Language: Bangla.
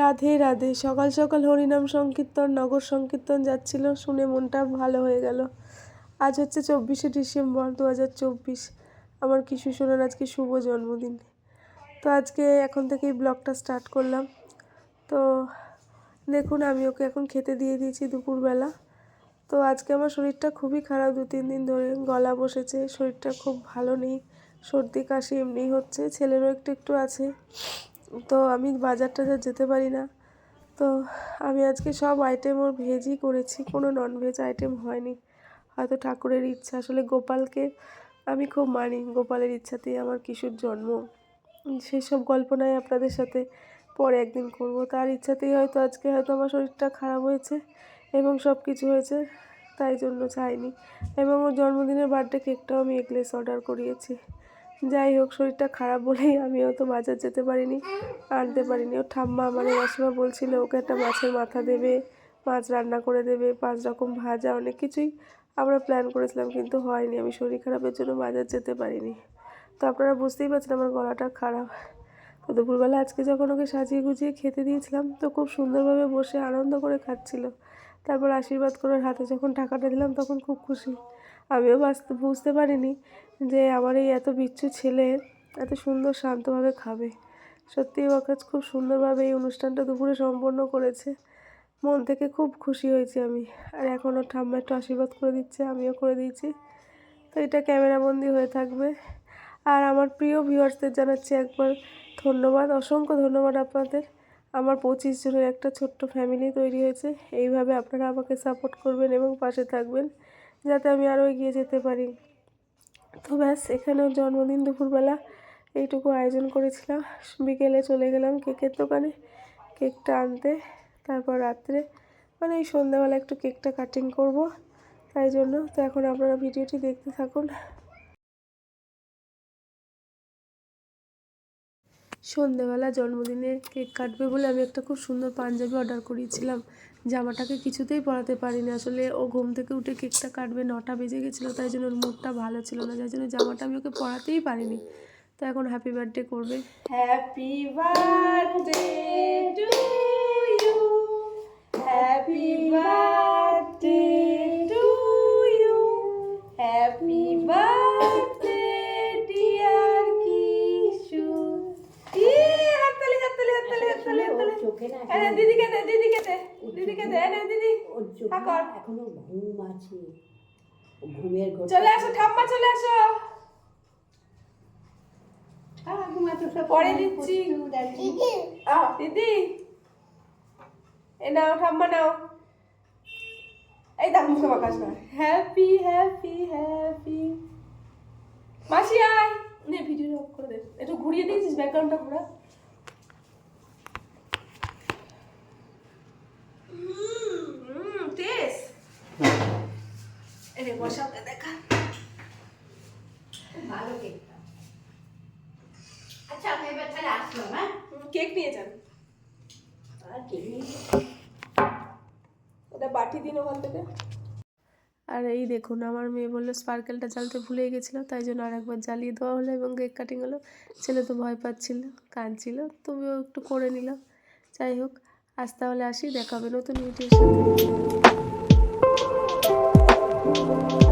রাধে রাধে। সকাল সকাল হরিনাম সংকীর্তন, নগর সংকীর্তন যাচ্ছিল, শুনে মনটা ভালো হয়ে গেল। আজ হচ্ছে চব্বিশে ডিসেম্বর দু হাজার চব্বিশ। আমার কিশু শোনার আজকে শুভ জন্মদিন। তো আজকে এখন থেকেই ব্লগটা স্টার্ট করলাম। তো দেখুন, আমি ওকে এখন খেতে দিয়ে দিয়েছি দুপুরবেলা। তো আজকে আমার শরীরটা খুবই খারাপ দু, তিন দিন ধরে। গলা বসেছে, শরীরটা খুব ভালো নেই, সর্দি কাশি এমনি হচ্ছে, ছেলেরও একটু একটু আছে। তো আমি বাজার টাজার যেতে পারি না। তো আমি আজকে সব আইটেম ওর ভেজই করেছি, কোনো ননভেজ আইটেম হয়নি। হয়তো ঠাকুরের ইচ্ছা, আসলে গোপালকে আমি খুব মানি, গোপালের ইচ্ছাতেই আমার কিশোর জন্ম। সেই সব গল্প নয় আপনাদের সাথে, পরে একদিন করব। তার ইচ্ছাতেই হয়তো আজকে হয়তো আমার শরীরটা খারাপ হয়েছে এবং সব কিছু হয়েছে, তাই জন্য চাইনি। এবং ওর জন্মদিনের বার্থডে কেকটাও আমি এগলেস অর্ডার করিয়েছি। যাই হোক, শরীরটা খারাপ বলেই আমিও তো বাজার যেতে পারিনি, আনতে পারিনি। ও ঠাম্মা মানে মাসিমা বলছিল, ওকে একটা মাছের মাথা দেবে, মাছ রান্না করে দেবে, পাঁচ রকম ভাজা, অনেক কিছুই আমরা প্ল্যান করেছিলাম, কিন্তু হয়নি। আমি শরীর খারাপের জন্য বাজার যেতে পারিনি। তো আপনারা বুঝতেই পারছেন আমার গলাটা খারাপ। তো দুপুরবেলা আজকে যখন ওকে সাজিয়ে গুজিয়ে খেতে দিয়েছিলাম, তো খুব সুন্দরভাবে বসে আনন্দ করে খাচ্ছিল। তারপর আশীর্বাদ করার হাতে যখন টাকাটা দিলাম, তখন খুব খুশি। আমিও বাঁচতে, বুঝতে পারিনি যে আমার এই এত বিচ্ছু ছেলে এত সুন্দর শান্তভাবে খাবে। সত্যি কাছে খুব সুন্দরভাবে এই অনুষ্ঠানটা দুপুরে সম্পন্ন করেছে। মন থেকে খুব খুশি হয়েছি আমি। আর এখন ওর ঠাম্মা একটু আশীর্বাদ করে দিচ্ছে, আমিও করে দিয়েছি। তো এটা ক্যামেরাবন্দি হয়ে থাকবে। আর আমার প্রিয় ভিউয়ার্সদের জানাচ্ছি একবার ধন্যবাদ, অসংখ্য ধন্যবাদ আপনাদের। আমার পঁচিশ জনের একটা ছোট্ট ফ্যামিলি তৈরি হয়েছে। এইভাবে আপনারা আমাকে সাপোর্ট করবেন এবং পাশে থাকবেন। যাতে আমি আরও এগিয়ে যেতে পারি। তো ব্যাস, এখানেও জন্মদিন দুপুরবেলা। এইটুকু আয়োজন করেছিলাম। বিকেলে চলে গেলাম কেকের দোকানে, কেকটা আনতে। তারপর রাত্রে মানে এই সন্ধ্যাবেলা একটু কেকটা কাটিং করব। তাই জন্য, তো এখন আপনারা ভিডিওটি দেখতে থাকুন। সন্ধেবেলা জন্মদিনে কেক কাটবে বলে আমি একটা খুব সুন্দর পাঞ্জাবি অর্ডার করিয়েছিলাম। জামাটাকে কিছুতেই পরাতে পারিনি। আসলে ও ঘুম থেকে উঠে কেকটা কাটবে, নটা বেজে গেছিল, তাই জন্য ওর মুখটা ভালো ছিল না, যার জন্য জামাটা আমি ওকে পরাতেই পারিনি। তো এখন হ্যাপি বার্থডে করবে। হ্যাপি বার্থডে এনে দিদি। ওর চোখে এখনও ঘুম আছে। ঘুমের ঘর চলে আসো ঠাম্মা চলে আসো। পরে দিচ্ছি। দিদি। এ নাও ঠাম্মা নাও। এই দেখ মুখে বাকাস না। Happy happy happy. মাসি আয়। নে ভিডিও অফ করে দে। একটু ঘুরিয়ে দিয়েছিস ব্যাকগ্রাউন্ডটা ঘোরা। বসাতে দেখা। ভালো কেকটা। আচ্ছা আমি এবার তাহলে আসলাম হ্যাঁ? কেক নিয়ে যান। আর কেক নিয়ে ওটা বাটি দিন ওখান থেকে। আর এই দেখুন আমার মেয়ে বলল স্পার্কেলটা জ্বালতে ভুলে গেছিল তাই জন্য আর একবার জ্বালিয়ে দেওয়া হলো এবং কেক কাটিং হলো। ছেলে তো ভয় পাচ্ছিল কাঁদছিল তবুও একটু করে নিলাম যাই হোক আজ তাহলে আসি দেখা হবে নতুন ভিডিওর সাথে। Thank you.